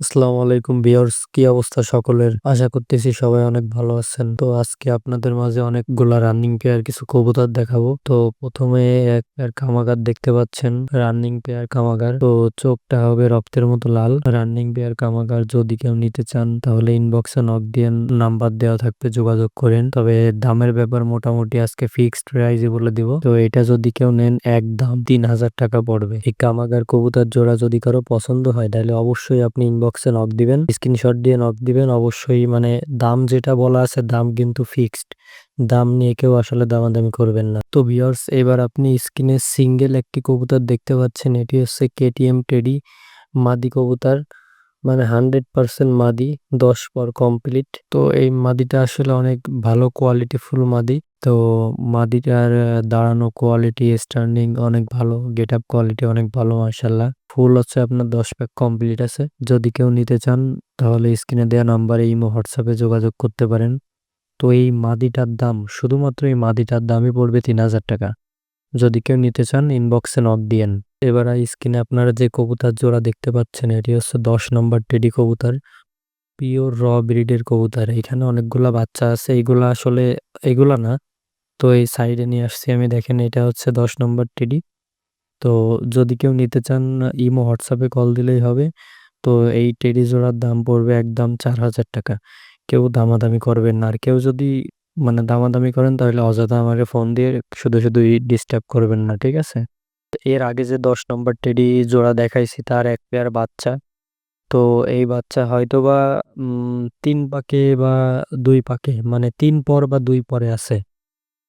আসসালামু আলাইকুম ভিউয়ার্স, কি অবস্থা সকলের? আশা করতেছি সবাই অনেক ভালো আছেন। তো আজকে আপনাদের মাঝে অনেকগুলা রানিং পেয়ার কিছু কবুতর দেখাবো। তো প্রথমে এক পেয়ার কামাগার দেখতে পাচ্ছেন রানিং পেয়ার কামাগার তো চোখটা হবে রক্তের মতো লাল। রানিং পেয়ার কামাগার যদি কেউ নিতে চান, তাহলে ইনবক্সে নক দিয়ে নাম্বার দেওয়া থাকবে, যোগাযোগ করেন। তবে দামের ব্যাপার মোটামুটি আজকে ফিক্সড প্রাইজে বলে দিব। তো এটা যদি কেউ নেন, এক দাম তিন হাজার টাকা পড়বে। এই কামাগার কবুতর জোড়া যদি কারও পছন্দ হয়, তাহলে অবশ্যই আপনি ইনবক্সে নক দিবেন স্ক্রিনশট দিয়ে নক দিবেন। অবশ্যই মানে দাম যেটা বলা আছে দাম কিন্তু ফিক্সড দাম নিয়ে কেউ আসলে দামাদামি করবেন না। তো ভিউয়ার্স এবার আপনি স্ক্রিনে সিঙ্গেল একটি কবুতর দেখতে পাচ্ছেন। এটি হচ্ছে কেটিএম টেডি মাদি কবুতর। মানে হান্ড্রেড পার্সেন্ট মাদি, দশ পর কমপ্লিট তো এই মাদিটা আসলে অনেক ভালো কোয়ালিটি ফুল মাদি। তো মাদিটার দাঁড়ানো কোয়ালিটি স্ট্যান্ডিং অনেক ভালো গেট আপ কোয়ালিটি অনেক ভালো মার্শাল্লাহ ফুল হচ্ছে আপনার দশ প্যাক কমপ্লিট আছে। যদি কেউ নিতে চান, তাহলে স্ক্রিনে দেওয়া নাম্বারে ইমো হোয়াটসঅ্যাপে যোগাযোগ করতে পারেন। তো এই মাদিটার দাম, শুধুমাত্র এই মাদিটার দামই পড়বে তিন হাজার টাকা। যদি কেউ নিতে চান ইনবক্সে নক দিয়েন। এবার স্ক্রিনে আপনারা যে কবুতার জোড়া দেখতে পাচ্ছেন, এটি হচ্ছে দশ নম্বর টেডি কবুতর। পিওর র ব্রিডের কবুতর। এখানে অনেকগুলা বাচ্চা আছে। এইগুলা আসলে, এগুলা না, তো এই সাইডে নিয়ে আসছি আমি। দেখেন, এটা হচ্ছে দশ নম্বর টেডি। তো যদি কেউ নিতে চান, ইমো, হোয়াটসঅ্যাপে কল দিলেই হবে। তো এই টেডি জোড়ার দাম পড়বে একদম চার হাজার টাকা। কেউ দামাদামি করবেন না। আর কেউ যদি মানে দামাদামি করেন, তাহলে অযথা আমাকে ফোন দিয়ে শুধু শুধু ডিস্টার্ব করবেন না, ঠিক আছে? এর আগে যে দশ নম্বর টেডি জোড়া দেখাইছি, তার এক পেয়ার বাচ্চা। তো এই বাচ্চা হয়তোবা তিন পাকে বা দুই পাকে মানে তিন পর বা দুই পরে আছে।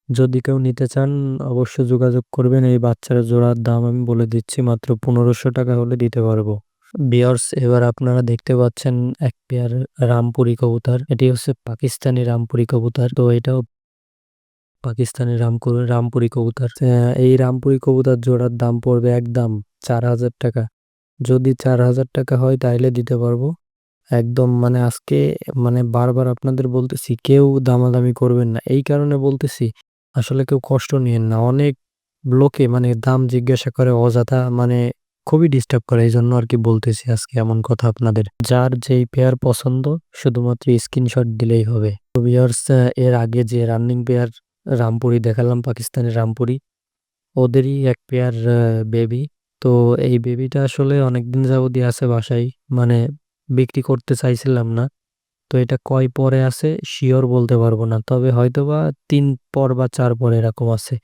যদি কেউ নিতে চান অবশ্যই যোগাযোগ করবেন, এই বাচ্চার জোড়ার দাম আমি বলে দিচ্ছি মাত্র পনেরোশো টাকা হলে দিতে পারব। বিয়ার্স, এবার আপনারা দেখতে পাচ্ছেন এক পেয়ার রামপুরি কবুতর, এটি হচ্ছে পাকিস্তানি রামপুরি কবুতর। তো এটাও পাকিস্তানি রামপুর, রামপুরি কবুতর। এই রামপুরি কবুতর জোড়ার দাম পড়বে একদম চার হাজার টাকা। যদি চার হাজার টাকা হয় তাইলে দিতে পারব। একদম মানে আজকে মানে বারবার আপনাদের বলতেছি, কেউ দামাদামি করবেন না। এই কারণে বলতেছি, আসলে কেউ কষ্ট নিয়েন না। অনেক লোকে মানে দাম জিজ্ঞাসা করে, অযথা মানে খুবই ডিস্টার্ব করে। এই জন্য আর কি বলতেছি আজকে এমন কথা আপনাদের। যার যেই পেয়ার পছন্দ, শুধুমাত্র স্ক্রিনশট দিলেই হবে। তো ভিউয়ার্স এর আগে যে রানিং পেয়ার রামপুরি দেখালাম, পাকিস্তানের রামপুরি, ওদেরই এক পেয়ার বেবি তো এই বেবিটা আসলে অনেক অনেকদিন যাবতই আছে বাসায় মানে বিক্রি করতে চাইছিলাম না। তো এটা কয় পরে আছে শিওর বলতে পারব না, তবে হয়তো বা তিন পর বা চার পর এরকম আছে।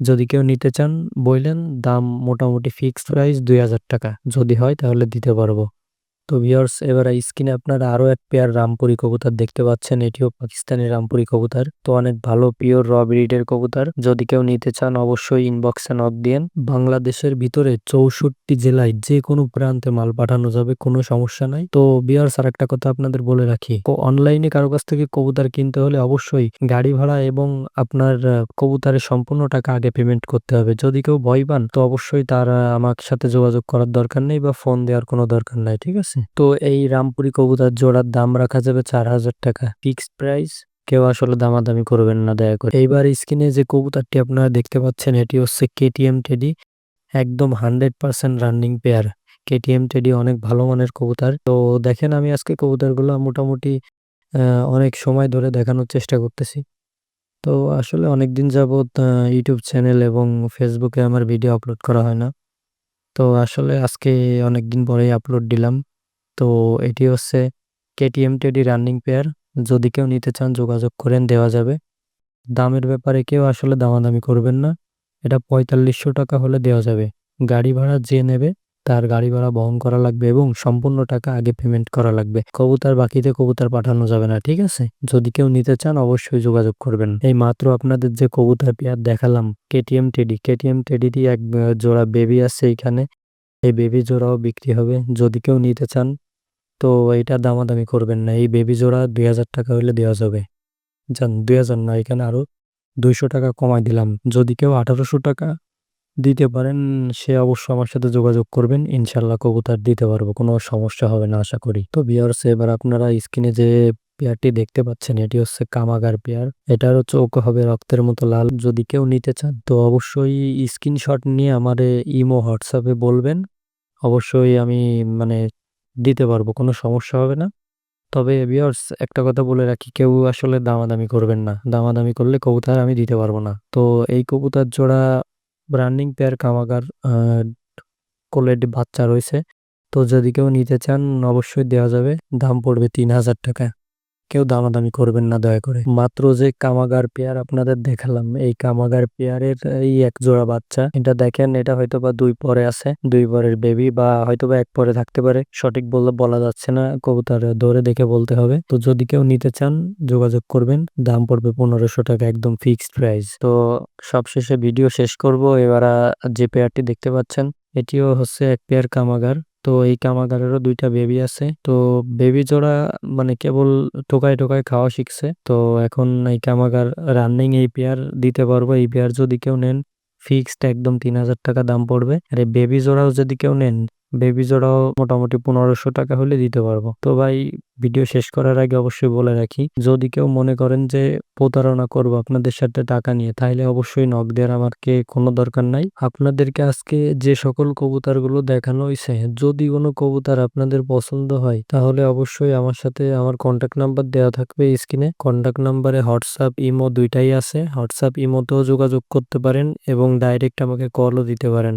যদি কেউ নিতে চান বললেন দাম মোটামুটি ফিক্সড প্রাইস দুই হাজার টাকা, যদি হয় তাহলে দিতে পারব। তো ভিউয়ার্স এবার স্ক্রিনে আপনারা আরও এক পেয়ার রামপুরি কবুতর দেখতে পাচ্ছেন। এটিও পাকিস্তানি রামপুরি কবুতর। তো অনেক ভালো পিওর র ব্রিডের কবুতর। যদি কেউ নিতে চান, অবশ্যই ইনবক্সে নক দিয়েন। বাংলাদেশের ভিতরে চৌষট্টি জেলায় যে কোনো প্রান্তে মাল পাঠানো যাবে, কোনো সমস্যা নাই। তো ভিউয়ার্স আর একটা কথা আপনাদের বলে রাখি। অনলাইনে কারও কাছ থেকে কবুতর কিনতে হলে অবশ্যই গাড়ি ভাড়া এবং আপনার কবুতরের সম্পূর্ণ টাকা আগে পেমেন্ট করতে হবে। যদি কেউ ভয় পান, তো অবশ্যই তার আমার সাথে যোগাযোগ করার দরকার নেই বা ফোন দেওয়ার কোনো দরকার নাই, ঠিক আছে? তো এই রামপুরি কবুতর জোড়ার দাম রাখা যাবে চার হাজার টাকা। Fixed price? কেউ আসলে দামাদামি করবেন না, দয়া করে। এইবার স্ক্রিনে যে কবুতরটি আপনারা দেখতে পাচ্ছেন, এটি হচ্ছে কেটিএম টেডি। একদম hundred percent running pair. KTM teddy অনেক ভালো মানের কবুতর। তো দেখেন, আমি আজকে কবুতরগুলো মোটামুটি অনেক সময় ধরে দেখানোর চেষ্টা করতেছি। তো আসলে অনেক দিন যাবৎ ইউটিউব চ্যানেল এবং ফেসবুকে আমার ভিডিও আপলোড করা হয় না। তো আসলে আজকে অনেক দিন পরেই আপলোড দিলাম। তো এটি হচ্ছে কেটিএম টেডি রানিং পেয়ার যদি কেউ নিতে চান, যোগাযোগ করেন, দেওয়া যাবে। দামের ব্যাপারে কেউ আসলে দামাদামি করবেন না। এটা পঁয়তাল্লিশশো টাকা হলে দেওয়া যাবে। গাড়ি ভাড়া যে নেবে, তার গাড়ি ভাড়া বহন করা লাগবে এবং সম্পূর্ণ টাকা আগে পেমেন্ট করা লাগবে। কবুতার বাকিতে কবুতার পাঠানো যাবে না, ঠিক আছে? যদি কেউ নিতে চান, অবশ্যই যোগাযোগ করবেন। এই মাত্র আপনাদের যে কবুতার পেয়ার দেখালাম কেটিএম টেডি কেটিএম টেডিরই এক জোড়া বেবি আছে এইখানে। এই বেবি জোড়াও বিক্রি হবে। যদি কেউ নিতে চান তো এইটার দামাদামি করবেন না। এই বেবি জোড়া দুই হাজার টাকা হলে দেওয়া যাবে। জান দুই হাজার না, এখানে আরও দুইশো টাকা কমাই দিলাম। যদি কেউ আঠারোশো টাকা দিতে পারেন, সে অবশ্য আমার সাথে যোগাযোগ করবেন। ইনশাল্লাহ কবুতার দিতে পারব, কোনো সমস্যা হবে না, আশা করি। তো বিয়ার্স এবার আপনারা স্ক্রিনে যে পেয়ারটি দেখতে পাচ্ছেন, এটি হচ্ছে কামাগার পেয়ার। এটারও চোখ হবে রক্তের মতো লাল। যদি কেউ নিতে চান, তো অবশ্যই স্ক্রিনশট নিয়ে আমারে ইমো, হোয়াটসঅ্যাপে বলবেন। অবশ্যই আমি মানে দিতে পারব, কোনো সমস্যা হবে না। তবে ভিউয়ার্স একটা কথা বলে রাখি, কেউ আসলে দামাদামি করবেন না। দামাদামি করলে কবুতার আমি দিতে পারব না। তো এই কবুতার জোড়া রানিং পেয়ার কামাগার কোলের বাচ্চা রয়েছে। তো যদি কেউ নিতে চান, অবশ্যই দেওয়া যাবে। দাম পড়বে তিন হাজার টাকা। কেউ দামাদামি করবেন না, দয়া করে। মাত্র যে কামাগার পেয়ার আপনাদের দেখালাম, এই কামাগার পেয়ারের এই এক জোড়া বাচ্চা, এটা দেখেন, এটা হয়তো বা দুই পরে আছে, দুই পরের বেবি বা হয়তো বা এক পরে থাকতে পারে। সঠিক বললে বলা যাচ্ছে না কবুতর ধরে দেখে বলতে হবে। তো যদি কেউ নিতে চান, যোগাযোগ করবেন, দাম পড়বে পনেরোশো টাকা, একদম ফিক্সড প্রাইস তো সবশেষে ভিডিও শেষ করব, এবার যে পেয়ারটি দেখতে পাচ্ছেন, এটিও হচ্ছে এক পেয়ার কামাগার। তো এই কামাগারেরও দুইটা বেবি আছে। তো বেবি জোড়া মানে কেবল টোকায় টোকায় খাওয়া শিখছে। তো এখন এই কামাগার রানিং এই পেয়ার দিতে পারব। এই পেয়ার যদি কেউ নেন ফিক্সড একদম তিন হাজার টাকা দাম পড়বে। আর এই বেবি জোড়াও যদি কেউ নেন বেবি জোড়াও মোটামুটি পনেরোশো টাকা হলে দিতে পারব। তো ভাই, ভিডিও শেষ করার আগে অবশ্যই বলে রাখি, যদি কেউ মনে করেন যে প্রতারণা করব আপনাদের সাথে টাকা নিয়ে, তাহলে অবশ্যই নক দেওয়ার আমাকে কোনো দরকার নাই। আপনাদেরকে আজকে যে সকল কবুতরগুলো দেখানো হয়েছে যদি কোনো কবুতার আপনাদের পছন্দ হয়, তাহলে অবশ্যই আমার সাথে আমার কন্ট্যাক্ট নাম্বার দেওয়া থাকবে স্ক্রিনে। কন্ট্যাক্ট নাম্বারে হোয়াটসঅ্যাপ ইমো দুইটাই আছে, হোয়াটসঅ্যাপ ইমোতেও যোগাযোগ করতে পারেন এবং ডাইরেক্ট আমাকে কলও দিতে পারেন।